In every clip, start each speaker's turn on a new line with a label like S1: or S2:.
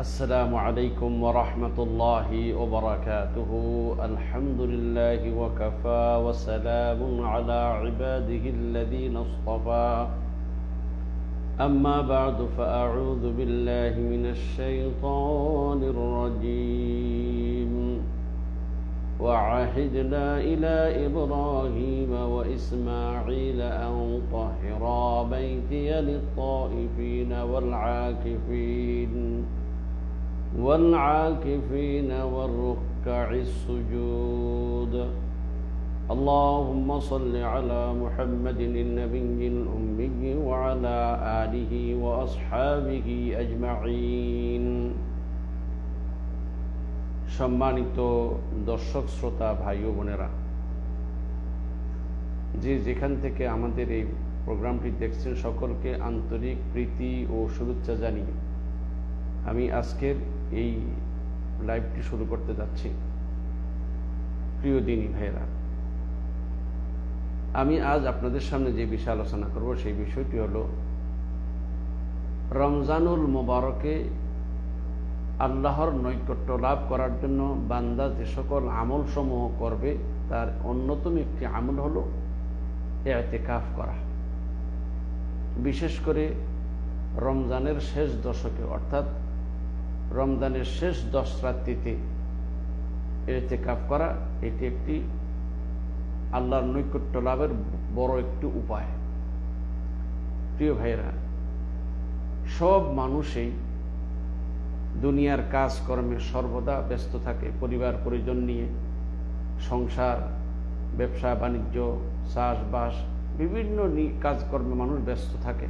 S1: السلام عليكم ورحمة الله وبركاته. الحمد لله وكفى وسلام على عباده الذين اصطفى. أما بعد فأعوذ بالله من الشيطان الرجيم. وعهدنا إلى إبراهيم وإسماعيل أن طهرا بيتي للطائفين والعاكفين. والعاكفين والركع السجود اللهم صل على محمد النبي الأمي وعلى آله وأصحابه أجمعين সম্মানিত দর্শক শ্রোতা ভাই ও বোনেরা যে যেখান থেকে আমাদের এই প্রোগ্রামটি দেখছেন সকলকে আন্তরিক প্রীতি ও শুভেচ্ছা জানিয়ে আমি আজকের এই লাইভটি শুরু করতে যাচ্ছি। প্রিয় দিনী ভাইয়েরা, আমি আজ আপনাদের সামনে যে বিষয়ে আলোচনা করব, সেই বিষয়টি হলো, রমজানুল মোবারকে আল্লাহর নৈকট্য লাভ করার জন্য বান্দা যে সকল আমল সমূহ করবে, তার অন্যতম একটি আমল হলো এতেকাফ করা। বিশেষ করে রমজানের শেষ দশকে, অর্থাৎ রমজানের শেষ দশ রাত্রিতে এতেকাফ করা, এটি একটি আল্লাহর নৈকট্য লাভের বড় একটি উপায়। প্রিয় ভাইয়েরা, সব মানুষই দুনিয়ার কাজকর্মে সর্বদা ব্যস্ত থাকে, পরিবার, পরিজন নিয়ে, সংসার, ব্যবসা, বাণিজ্য, চাষবাস, বিভিন্ন কাজকর্মে মানুষ ব্যস্ত থাকে।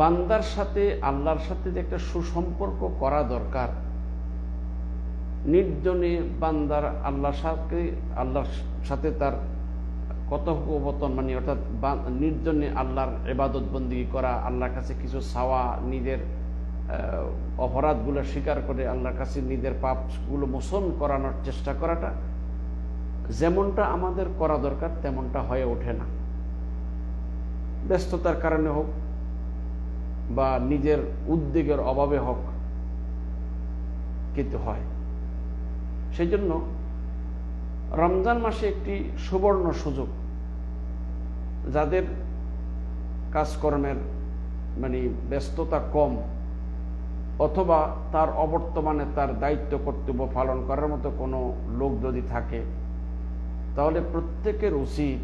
S1: বান্দার সাথে, আল্লাহর সাথে যে একটা সুসম্পর্ক করা দরকার, নির্জনে বান্দার আল্লাহর সাথে আল্লাহর সাথে তার কথোপকথন মানে অর্থাৎ নির্জনে আল্লাহর এবাদত বন্দি করা, আল্লাহর কাছে কিছু সাওয়া নিজের অপরাধগুলো স্বীকার করে আল্লাহর কাছে নিজের পাপগুলো মোচন করানোর চেষ্টা করাটা, যেমনটা আমাদের করা দরকার, তেমনটা হয়ে ওঠে না। ব্যস্ততার কারণে হোক বা নিজের উদ্বেগের অভাবে হোক কিন্তু হয়। সেই জন্য রমজান মাসে একটি সুবর্ণ সুযোগ, যাদের কাজকর্মের মানে ব্যস্ততা কম অথবা তার অবর্তমানে তার দায়িত্ব কর্তব্য পালন করার মতো কোনো লোক যদি থাকে, তাহলে প্রত্যেকের উচিত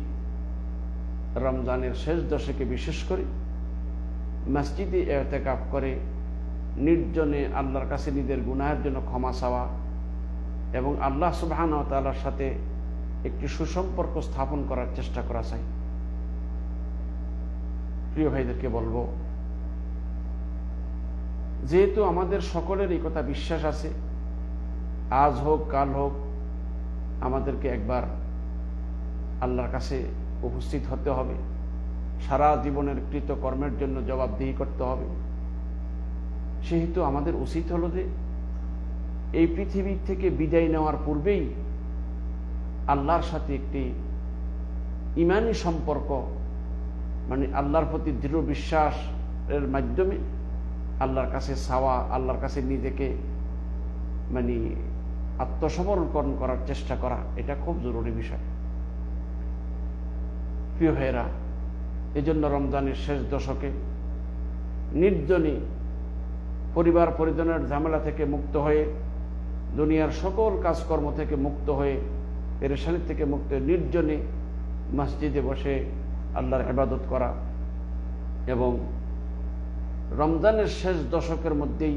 S1: রমজানের শেষ দশকে বিশেষ করে মসজিদে এতেকাপ করে, নির্জনে আল্লাহর কাছে নিজের গুনাহের জন্য ক্ষমা চাওয়া এবং আল্লাহ সুবাহান তাল্লার সাথে একটি সুসম্পর্ক স্থাপন করার চেষ্টা করা চাই। প্রিয় ভাইদেরকে বলব, যেহেতু আমাদের সকলের এই কথা বিশ্বাস আছে, আজ হোক, কাল হোক, আমাদেরকে একবার আল্লাহর কাছে উপস্থিত হতে হবে। সারা জীবনের কৃতকর্মের জন্য জবাবদিহি করতে হবে। সেহেতু আমাদের উচিত হলো যে এই পৃথিবী থেকে বিদায় নেওয়ার পূর্বেই আল্লাহর সাথে একটি ইমানি সম্পর্ক মানে আল্লাহর প্রতি দৃঢ় বিশ্বাসের মাধ্যমে আল্লাহর কাছে সাওয়া আল্লাহর কাছে নিজেকে মানে আত্মসমর্পণ করার চেষ্টা করা, এটা খুব জরুরি বিষয়। প্রিয় ভাইয়েরা এই জন্য রমজানের শেষ দশকে নির্জনে পরিবার পরিজনের ঝামেলা থেকে মুক্ত হয়ে, দুনিয়ার সকল কাজকর্ম থেকে মুক্ত হয়ে পেরেশানি থেকে মুক্ত হয়ে নির্জনে মসজিদে বসে আল্লাহর ইবাদত করা এবং রমজানের শেষ দশকের মধ্যেই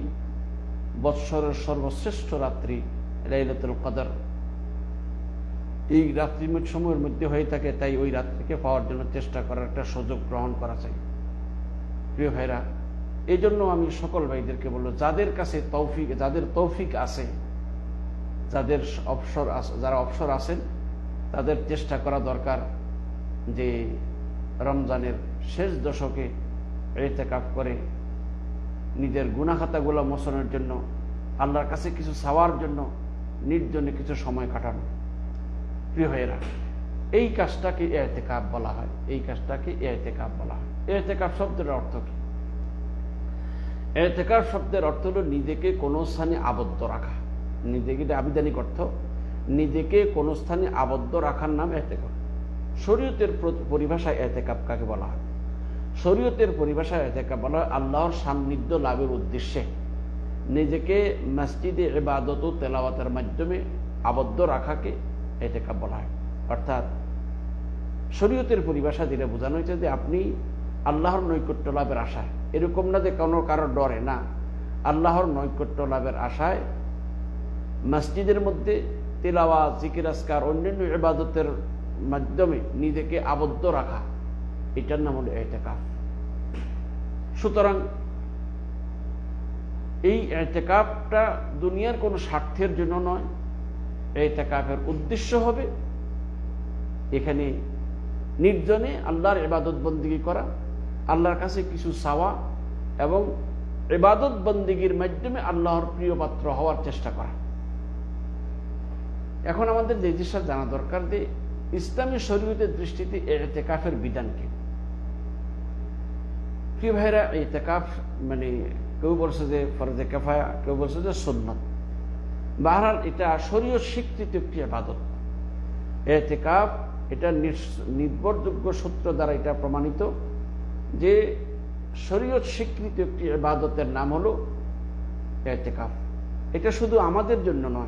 S1: বৎসরের সর্বশ্রেষ্ঠ রাত্রি লাইলাতুল কদর এই রাত্রি সময়ের মধ্যে হয়ে থাকে, তাই ওই রাত্রিকে পাওয়ার জন্য চেষ্টা করার একটা সুযোগ গ্রহণ করা চাই। প্রিয় ভাইরা এই জন্য আমি সকল ভাইদেরকে বলব, যাদের কাছে তৌফিক, যাদের তৌফিক আছে, যাদের অবসর যারা অবসর আছেন, তাদের চেষ্টা করা দরকার যে রমজানের শেষ দশকে এতেকাফ করে নিজের গুণাখাতাগুলো মোচনের জন্য, আল্লাহর কাছে কিছু চাওয়ার জন্য নির্জনে কিছু সময় কাটানো। প্রিয় ভাইয়েরা, এই কাজটাকে এতেকাপ বলা হয়। এই কাজটাকে এতেকাপ বলা হয়। এতেকাপ শব্দের অর্থ কি? এতেকার শব্দের অর্থ হলো নিজেকে কোনো স্থানে আবদ্ধ রাখা। নিজেকে আবিধানিক অর্থ। নিজেকে কোনো স্থানে আবদ্ধ রাখার নাম এতেকাপ শরীয়তের প্র- পরিভাষায় এতেকাপ কাকে বলা হয়? শরীয়তের পরিভাষায় এতেকাপ বলা হয় আল্লাহর সান্নিধ্য লাভের উদ্দেশ্যে। নিজেকে মসজিদে ইবাদত ও তেলাওয়াতের মাধ্যমে আবদ্ধ রাখাকে এতেকাপ বলা হয় অর্থাৎ শরীয়তের পরিভাষা দিলে বোঝানো হয়েছে যে আপনি আল্লাহর নৈকট্য লাভের আশায়। এরকম না যে কোনো কারও ডরে, না। আল্লাহর নৈকট্য লাভের আশায় মসজিদের মধ্যে তেলাওয়া জিকির আসকার অন্যান্য ইবাদতের মাধ্যমে নিজেকে আবদ্ধ রাখা, এটার নাম হলো এতেকাফ। সুতরাং এই এতেকাফটা দুনিয়ার কোনো স্বার্থের জন্য নয় এতেকাফের উদ্দেশ্য হবে এখানে নির্জনে আল্লাহর ইবাদত বন্দিগি করা, আল্লাহর কাছে কিছু চাওয়া এবং ইবাদত বন্দিগির মাধ্যমে আল্লাহর প্রিয় পাত্র হওয়ার চেষ্টা করা। এখন আমাদের যে জিনিসটা জানা দরকার যে ইসলামী শরীয়তের দৃষ্টিতে এতেকাফের বিধান কি? প্রিয় ভাইরা এতেকাফ মানে কেউ বলছে যে ফরজে কেফায়া, কেউ বলছে যে সুন্নত। বাহার এটা শরীয় স্বীকৃত একটি আবাদত এতেকাফ, এটা নির্স- নির্ভরযোগ্য সূত্র দ্বারা এটা প্রমাণিত যে শরীয়ত স্বীকৃত একটি নাম হলো এতেকাফ। এটা শুধু আমাদের জন্য নয়,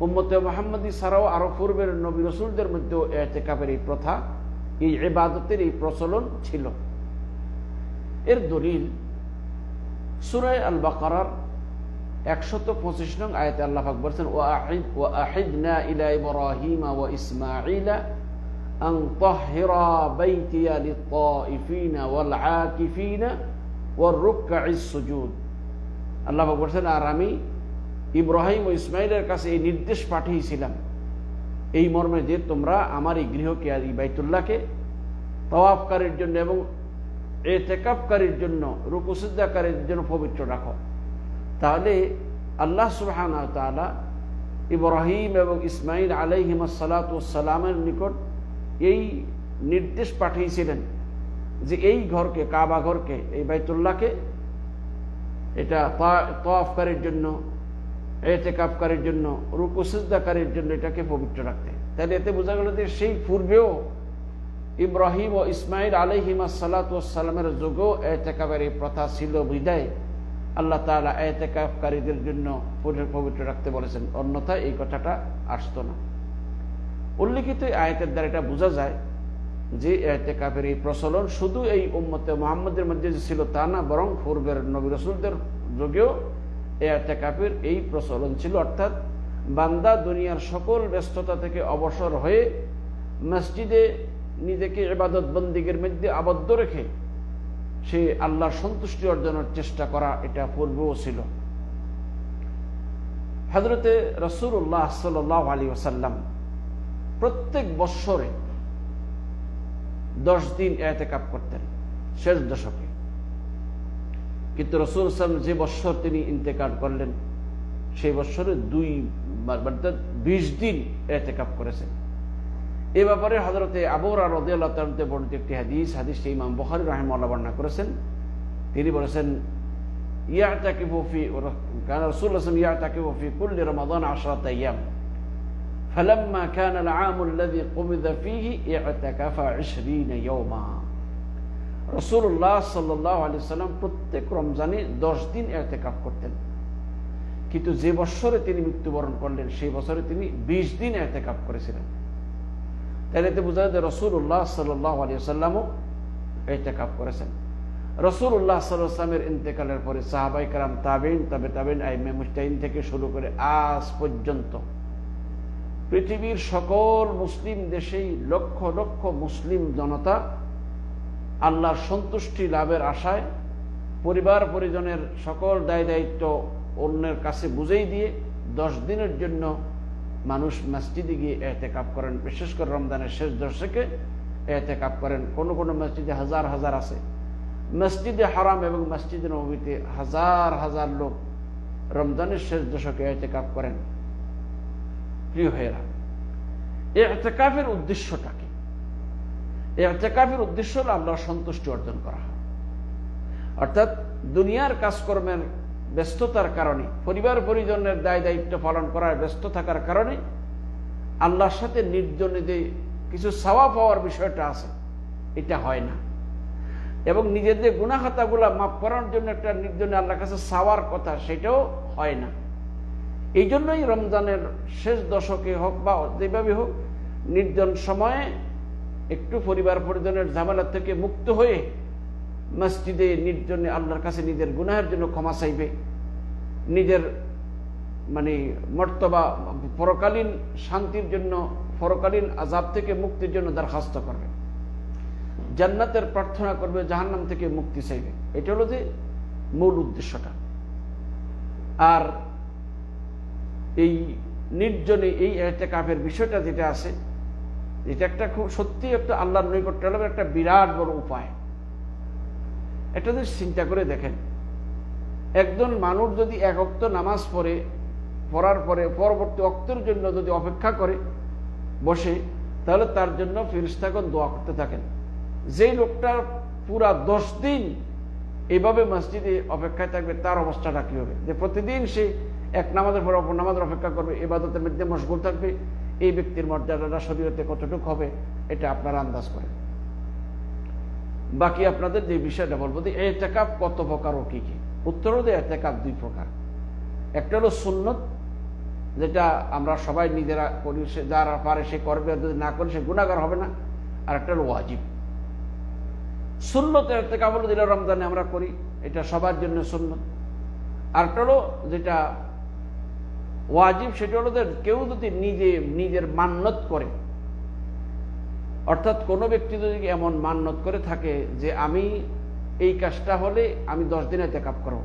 S1: উম্মতে মোহাম্মদী ছাড়াও আরও পূর্বের নবী রসুলদের মধ্যেও এতেকাফের এই প্রথা, এই ইবাদতের এই প্রচলন ছিল। এর দলিল সুরায় আল বাকারার একশত পঁচিশ নং আয়তে আল্লাহ পাক বলছেন ও আহিদ ও আহিদনা ইলা ইব্রাহিম ও তাহহিরা বাইতিয়া লিত্তাইফিনা ওয়াল আকিফিনা ওয়ার রুকআইস সুজুদ আল্লাহ বলছেন, আর আমি ইব্রাহিম ও ইসমাইলের কাছে এই নির্দেশ পাঠিয়েছিলাম। এই মর্মে যে তোমরা আমার এই গৃহকে আর এই বাইতুল্লাহকে তওয়াফকারীর জন্য এবং এ টেকাপকারীর জন্য রুকুসিদ্দাকারীর জন্য পবিত্র রাখো। তাহলে আল্লাহ সুবহান তাআলা ইব্রাহিম এবং ইসমাইল আলাইহিম সালামের নিকট এই নির্দেশ পাঠিয়েছিলেন যে এই ঘরকে, কাবা ঘরকে, এই বাইতুল্লাহকে এটা তওয়াফকারীর জন্য, এতেকাফকারীর জন্য রুকুসিদ্দাকারীর জন্য এটাকে পবিত্র রাখতে। তাহলে এতে বোঝা গেল যে সেই পূর্বেও ইব্রাহিম ও ইসমাইল আলহিমা সালাতামের যুগেও এতেকাবের এই প্রথা ছিল বিদায়। আল্লাহ তালা এতেকাফকারীদের জন্য পবিত্র রাখতে বলেছেন। অন্যথায় এই কথাটা আসতো না। উল্লিখিত আয়তের দ্বারা এটা বোঝা যায় যে এতেকাফের এই প্রচলন শুধু এই উম্মতে মোহাম্মদের মধ্যে যে ছিল তা না, বরং পূর্বের নবী রসুলদের যুগেও এতেকাফের এই প্রচলন ছিল। অর্থাৎ বান্দা দুনিয়ার সকল ব্যস্ততা থেকে অবসর হয়ে মসজিদে নিজেকে এবাদত বন্দিগের মধ্যে আবদ্ধ রেখে সে আল্লাহর সন্তুষ্টি অর্জনের চেষ্টা করা এটা পূর্বেও ছিল। হজরতে রসুল্লাহ সাল্লাহ আলী ওসাল্লাম প্রত্যেক বৎসরে দশ দিন এতেকাপ করতেন, শেষ দশকে। কিন্তু রসুল সাল্লাম যে বৎসর তিনি ইন্তেকাল করলেন, সেই বৎসরে দুই বিশ দিন এতেকাপ করেছেন। এ ব্যাপারে হজরতে আবর আর রদিয়াল্লাহ বর্ণিত একটি হাদিস হাদিস ইমাম বখারি রাহেমাল্লাহ বর্ণনা করেছেন তিনি বলেছেন ইয়াতাকিফ ফি কান রাসূল সাল্লাল্লাহু ইয়াতাকিফ ফি কুল্লি রমাদান 10 আইয়াম فلما كان العام الذي قبض فيه اعتكف 20 يوما রসুল্লাহ সাল্লাহ আলি সাল্লাম প্রত্যেক রমজানে দশ দিন এতেকাফ করতেন কিন্তু যে বছরে তিনি মৃত্যুবরণ করলেন সেই বছরে তিনি বিশ দিন এতেকাফ করেছিলেন তাহলে এতে বোঝা যায় রসুল্লাহ সাল্লাহ আলী সাল্লামও এতেকাফ করেছেন। রসুল্লাহ সাল্লামের ইন্তেকালের পরে সাহাবাই কালাম তাবেন, তাবে তাবেন, আইমে মুস্তাইন থেকে শুরু করে আজ পর্যন্ত পৃথিবীর সকল মুসলিম দেশেই লক্ষ লক্ষ মুসলিম জনতা আল্লাহর সন্তুষ্টি লাভের আশায় পরিবার পরিজনের সকল দায় দায়িত্ব অন্যের কাছে বুঝেই দিয়ে দশ দিনের জন্য মানুষ মসজিদে গিয়ে এতেকাপ করেন। বিশেষ করে রমজানের শেষ দশকে এতেকাপ করেন। কোন কোন মসজিদে হাজার হাজার আছে। মসজিদে হারাম এবং মসজিদে নবীতে হাজার হাজার লোক রমজানের শেষ দশকে এতেকাপ করেন। প্রিয় ভাইয়েরা এতেকাফের উদ্দেশ্যটা কি? এতেকাফের উদ্দেশ্য হল আল্লাহর সন্তুষ্টি অর্জন করা। অর্থাৎ দুনিয়ার কাজকর্মের ব্যস্ততার কারণে, পরিবার পরিজনের দায় দায়িত্ব পালন করার ব্যস্ত থাকার কারণে আল্লাহর সাথে নির্জনে যে কিছু সাওয়া পাওয়ার বিষয়টা আছে। এটা হয় না। এবং নিজেদের গুণাখাতাগুলা মাফ করার জন্য একটা নির্জনে আল্লাহর কাছে সাওয়ার কথা, সেটাও হয় না। এই জন্যই রমজানের শেষ দশকে হোক বা যেভাবে হোক নির্জন সময়ে একটু পরিবার পরিজনের ঝামেলা থেকে মুক্ত হয়ে মসজিদে নির্জনে আল্লাহর কাছে নিজের গুনাহের জন্য ক্ষমা চাইবে। নিজের মানে মর্তবা, পরকালীন শান্তির জন্য, পরকালীন আজাব থেকে মুক্তির জন্য দরখাস্ত করবে। জান্নাতের প্রার্থনা করবে, জাহান্নাম থেকে মুক্তি চাইবে। এটা হলো যে মূল উদ্দেশ্যটা। আর এই নির্জনে এই একটা কাপের বিষয়টা যেটা আছে, এটা একটা খুব সত্যি একটা আল্লাহর নৈকট্য একটা বিরাট বড় উপায়। একটা যদি চিন্তা করে দেখেন। একজন মানুষ যদি এক অক্ত নামাজ পড়ে, পড়ার পরে পরবর্তী অক্তের জন্য যদি অপেক্ষা করে, বসে, তাহলে তার জন্য ফিরিস্তাগণ দোয়া করতে থাকেন। যেই লোকটা পুরা দশ দিন এইভাবে মসজিদে অপেক্ষায় থাকবে, তার অবস্থাটা কি হবে? যে প্রতিদিন সে এক নামাজের পর অপর নামাজের অপেক্ষা করবে, এবাদতের মধ্যে মশগুল থাকবে, এই ব্যক্তির মর্যাদাটা শরীরতে কতটুকু হবে, এটা আপনারা আন্দাজ করেন। বাকি আপনাদের যে বিষয়টা বলব যে এতেকাপ কত প্রকার ও কি কি? উত্তর হলো এতেকাপ দুই প্রকার। একটা হলো সুন্নত, যেটা আমরা সবাই নিজেরা করি, সে যারা পারে সে করবে যদি না করে সে গুণাগার হবে না। আর একটা হলো ওয়াজিব। সুন্নত এতেকাপ হলো যেটা রমজানে আমরা করি, এটা সবার জন্য সুন্নত। আর একটা হলো যেটা ওয়াজিব, সেটা হলো যে কেউ যদি নিজে, নিজের মান্যত করে অর্থাৎ কোনো ব্যক্তি যদি এমন মান্যত করে থাকে যে আমি এই কাজটা হলে আমি দশ দিনে টেকআপ করব।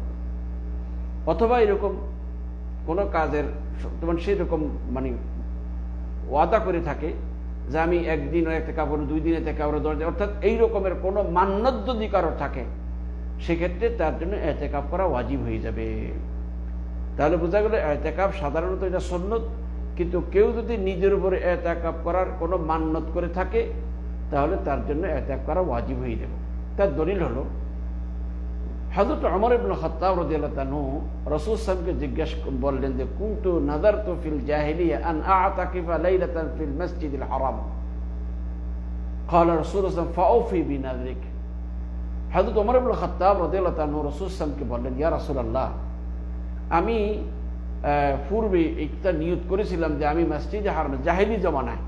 S1: অথবা এরকম কোনো কাজের মানে সেরকম মানে ওয়াদা করে থাকে যে আমি একদিন একটা কাপড় দুই দিনে থেকে কাপড় দশ দিন, অর্থাৎ এই রকমের কোনো মান্যত যদি কারও থাকে, সেক্ষেত্রে তার জন্য এতেকাপ করা ওয়াজিব হয়ে যাবে। তাহলে বোঝা গেল এতেকাপ সাধারণত এটা সন্ন্যত। কিন্তু কেউ যদি নিজের উপরে এতেকাপ করার কোনো মান্যত করে থাকে তাহলে তার জন্য এতেক করা ওয়াজিব হয়ে যাবে তার দলিল হলো হজরত অমর ইবুল খত্তাব রদিয়ালু রসুল সাহেবকে জিজ্ঞেস বললেন যে কুন্তু নাদার তো ফিল জাহিলিয়া আন আতাকিফা লাইলাতান ফিল মসজিদুল হারাম قال رسول الله فاوفي بنذرك হজরত অমর ইবুল খত্তাব রদিয়ালু রসুল সাহেবকে বললেন ইয়া রাসূলুল্লাহ আমি পূর্বে একটা নিয়ত করেছিলাম যে আমি মসজিদে হারাম, জাহিলি জমানায়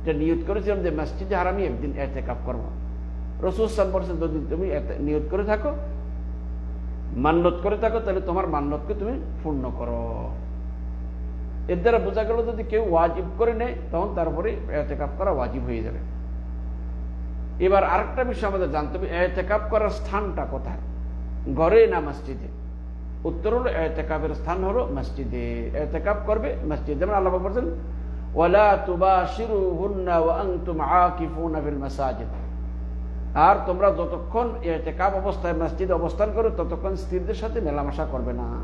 S1: এটা নিয়ত করেছিলাম যে মসজিদে হারামি একদিন এতে কাপ করব সাহেব বলছেন যদি তুমি নিয়ত করে থাকো মান্যত করে থাকো, তাহলে তোমার মান্যতকে তুমি পূর্ণ করো। এর দ্বারা বোঝা গেল যদি কেউ ওয়াজিব করে নেয়, তখন তারপরে এতেকাপ করা ওয়াজিব হয়ে যাবে। এবার আরেকটা বিষয় আমাদের জানতে হবে এতেকাপ করার স্থানটা কোথায়? ঘরে না মসজিদে? উত্তর হলো এতেকাপের স্থান হলো মসজিদে। এতেকাপ করবে মসজিদ। যেমন আল্লাহ বলছেন, ওয়ালা তুবাশিরুহুন্না ওয়া আনতুম আকিফুনা ফিল মাসাজিদ। আর তোমরা যতক্ষণ এতেকাপ অবস্থায় মসজিদে অবস্থান করো, ততক্ষণ স্ত্রীদের সাথে মেলামেশা করবে না।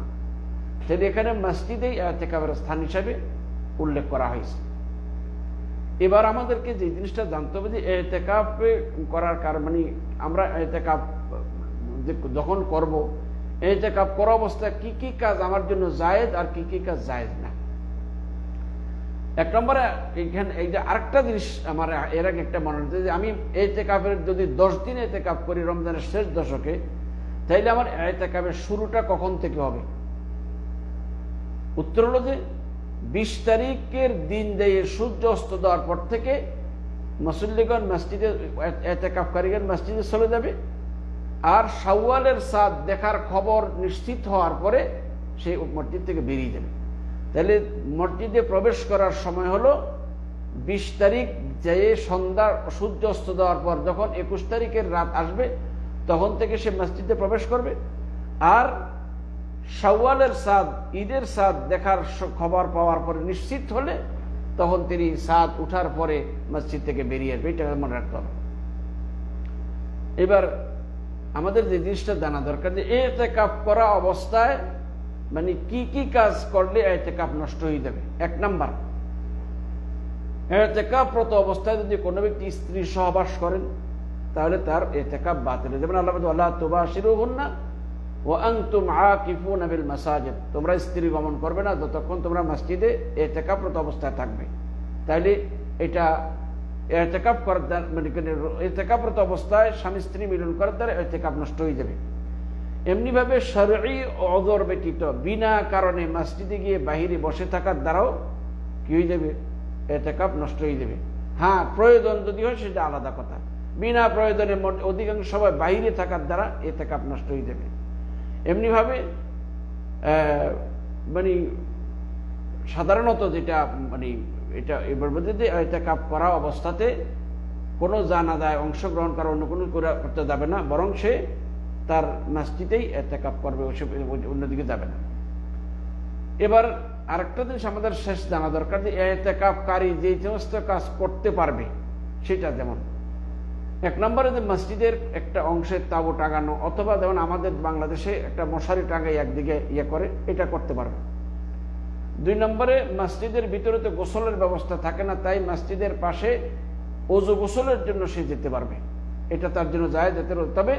S1: সেটা এখানে মসজিদেই এতেকাপের স্থান হিসাবে উল্লেখ করা হয়েছে। এবার আমাদেরকে যে জিনিসটা জানতে হবে যে এতেকাপে করার কারণ মানে আমরা এতেকাপ যখন করব এতেকাপ করা অবস্থায় কি কি কাজ আমার জন্য জায়েজ আর কি কি কাজ জায়েজ না। এক নম্বরে এইখানে এই যে আরেকটা জিনিস আমার এর আগে একটা মনে হচ্ছে যে আমি এতে কাপের যদি দশ দিন এতে কাপ করি রমজানের শেষ দশকে, তাইলে আমার এতে কাপের শুরুটা কখন থেকে হবে? উত্তর হলো যে বিশ তারিখের দিন দিয়ে সূর্য অস্ত দেওয়ার পর থেকে মুসল্লিগণ মসজিদে এতে কাপকারীগণ মসজিদে চলে যাবে। আর সাওয়ালের সাদ দেখার খবর নিশ্চিত হওয়ার পরে সেই মসজিদ থেকে বেরিয়ে যাবে। তাহলে মসজিদে প্রবেশ করার সময় হলো বিশ তারিখ যে সন্ধ্যা সূর্য অস্ত দেওয়ার পর যখন একুশ তারিখের রাত আসবে, তখন থেকে সে মসজিদে প্রবেশ করবে। আর শাওয়ালের সাদ, ঈদের সাদ দেখার খবর পাওয়ার পরে নিশ্চিত হলে তখন তিনি সাদ উঠার পরে মসজিদ থেকে বেরিয়ে আসবে, এটা মনে রাখতে হবে। এবার আমাদের যে জিনিসটা জানা দরকার যে এতে কাপ করা অবস্থায় মানে কি কি কাজ করলে এতেকাপ নষ্ট হয়ে যাবে? এক নাম্বার এতেকাপরত অবস্থায় যদি কোনো ব্যক্তি স্ত্রী সহবাস করেন, তাহলে তার এতেকাপ বাতিল হয়ে যাবে। আল্লাহ আল্লাহ তোবা শিরু হন না ও আংতুম আকিফুন বিল মাসাজিদ। তোমরা স্ত্রী গমন করবে না, যতক্ষণ তোমরা মসজিদে এতেকাপরত অবস্থায় থাকবে। তাইলে এটা এতেকাপ করার দ্বারা মানে এতেকাপরত অবস্থায় স্বামী স্ত্রী মিলন করার দ্বারা এতেকাপ নষ্ট হয়ে যাবে। এমনিভাবে শরী অদর ব্যতীত, বিনা কারণে মসজিদে গিয়ে বাহিরে বসে থাকার দ্বারাও কি হয়ে যাবে? এতেকাপ নষ্ট হয়ে যাবে। হ্যাঁ প্রয়োজন যদি হয় সেটা আলাদা কথা। বিনা প্রয়োজনে অধিকাংশ সময় বাইরে থাকার দ্বারা এতেকাপ নষ্ট হয়ে যাবে। এমনিভাবে মানে সাধারণত যেটা মানে এটা এবার মধ্যে যে এতেকাপ করা অবস্থাতে কোনো জানাদায় অংশগ্রহণ করা, অন্য কোনো করা- করতে যাবে না, বরং সে তার নাস্তিতেই এতেকাপ করবে ওসব অন্যদিকে যাবে না। এবার আরেকটা জিনিস আমাদের শেষ জানা দরকার যে এতেকাপকারী যে সমস্ত কাজ করতে পারবে, সেটা যেমন এক নম্বরে যে মসজিদের একটা অংশের তাবু টাঙানো, অথবা যেমন আমাদের বাংলাদেশে একটা মশারি টাঙাই একদিকে ইয়ে করে, এটা করতে পারবে। দুই নম্বরে, মসজিদের ভিতরে তো গোসলের ব্যবস্থা থাকে না, তাই মসজিদের পাশে ওজু গোসলের জন্য সে যেতে পারবে। এটা তার জন্য যায় যেতে তবে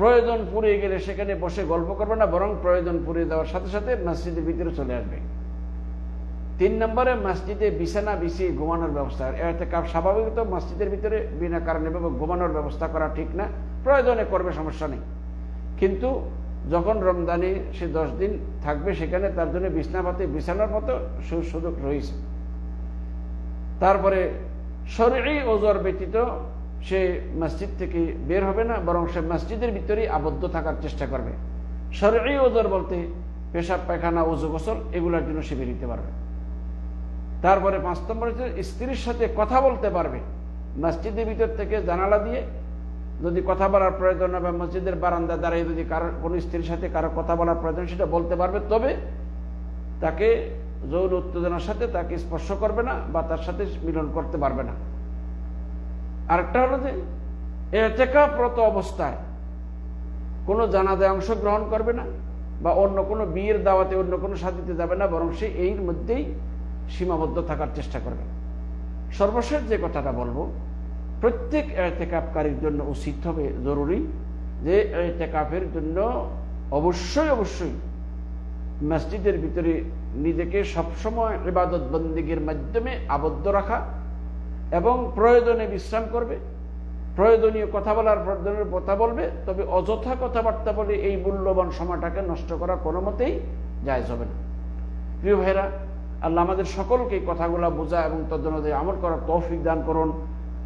S1: প্রয়োজন পুড়িয়ে গেলে সেখানে বসে গল্প করবে না, বরং প্রয়োজন পুড়িয়ে দেওয়ার সাথে সাথে মসজিদের ভিতরে চলে আসবে। তিন নম্বরে, মসজিদে বিছানা বিছিয়ে ঘুমানোর ব্যবস্থা। এতে স্বাভাবিক তো মসজিদের ভিতরে বিনা কারণে ঘুমানোর ব্যবস্থা করা ঠিক না, প্রয়োজনে করবে সমস্যা নেই। কিন্তু যখন রমজানে সে দশ দিন থাকবে, সেখানে তার জন্য বিছনা পাতে বিছানার মতো সুযোগ রয়েছে। তারপরে শরীরই ওজর ব্যতীত সে মসজিদ থেকে বের হবে না, বরং সে মসজিদের ভিতরেই আবদ্ধ থাকার চেষ্টা করবে। শরীরই ওজর বলতে পেশাব, পায়খানা, ওজু, গোসল এগুলোর জন্য সে বেরিয়ে পারবে। তারপরে পাঁচ নম্বর স্ত্রীর সাথে কথা বলতে পারবে। মসজিদের ভিতর থেকে জানালা দিয়ে যদি কথা বলার প্রয়োজন হয় বা মসজিদের বারান্দা দাঁড়িয়ে যদি কারও, কোনো স্ত্রীর সাথে কারও কথা বলার প্রয়োজন, সেটা বলতে পারবে, তবে তাকে যৌন উত্তেজনার সাথে তাকে স্পর্শ করবে না বা তার সাথে মিলন করতে পারবে না। আরেকটা হলো যে, এতেকাপ্রত অবস্থায় কোনো জানাজায় অংশগ্রহণ করবে না বা অন্য কোনো বিয়ের দাওয়াতে অন্য কোনো সাথীতে যাবে না, বরং সে এর মধ্যেই সীমাবদ্ধ থাকার চেষ্টা করবে। সর্বশেষ যে কথাটা বলব প্রত্যেক এতেকাপকারীর জন্য উচিত হবে, জরুরি যে এতেকাফের জন্য অবশ্যই অবশ্যই মসজিদের ভিতরে নিজেকে সবসময় ইবাদত বন্দীগীর মাধ্যমে আবদ্ধ রাখা এবং প্রয়োজনে বিশ্রাম করবে, প্রয়োজনীয় কথা বলার প্রয়োজনের কথা বলবে, তবে অযথা কথাবার্তা বলে এই মূল্যবান সময়টাকে নষ্ট করা কোনো মতেই জায়জ হবে না। প্রিয় ভাইরা আল্লাহ আমাদের সকলকে কথাগুলো বোঝা এবং তদনুযায়ী আমল করার তৌফিক দান করুন।